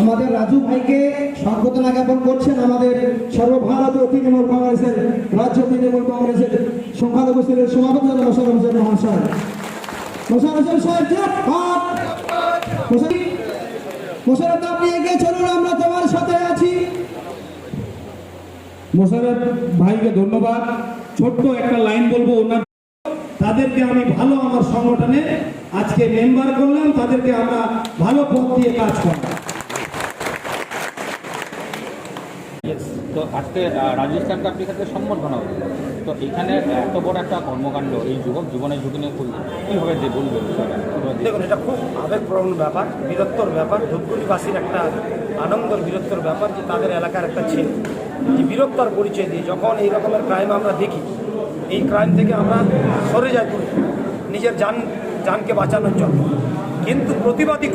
আমাদের রাজু ভাইকে স্বাগতনা জ্ঞাপন করছেন আমাদের সর্বভারতীয় তৃণমূল কংগ্রেসের, রাজ্য তৃণমূল কংগ্রেসের সংখ্যালঘু শ্রেণির সভাপতি মোশারফ হোসেন মহাশয়। মোশারফ হোসেন সাহেব আমরা সাথে আছি। মোশারফ ভাইকে ধন্যবাদ। ছোট্ট একটা লাইন বলব তাদেরকে আমি ভালো আমার সংগঠনে আজকে মেম্বার করলাম, তাদেরকে আমরা ভালো পথ দিয়ে কাজ করলাম। তো আজকে রাজস্থান কাপ ক্রিকেটে সম্বর্ধনা তো এখানে এত বড় একটা কর্মকাণ্ড এই যুবক জীবনের ঝুঁকি নিয়ে করল কীভাবে যে বলবেন? দেখুন, এটা খুব আবেগপ্রবণ ব্যাপার, বীরত্বর ব্যাপার, ধূপগুড়িবাসীর একটা আনন্দর বীরত্বর ব্যাপার যে তাদের এলাকার একটা ছেলে। যে বীরত্বর পরিচয় দিয়ে যখন এই রকমের ক্রাইম আমরা দেখি, এই ক্রাইম থেকে আমরা সরে যাই নিজের যান যানকে বাঁচানোর জন্য। কিন্তু প্রতিবাদী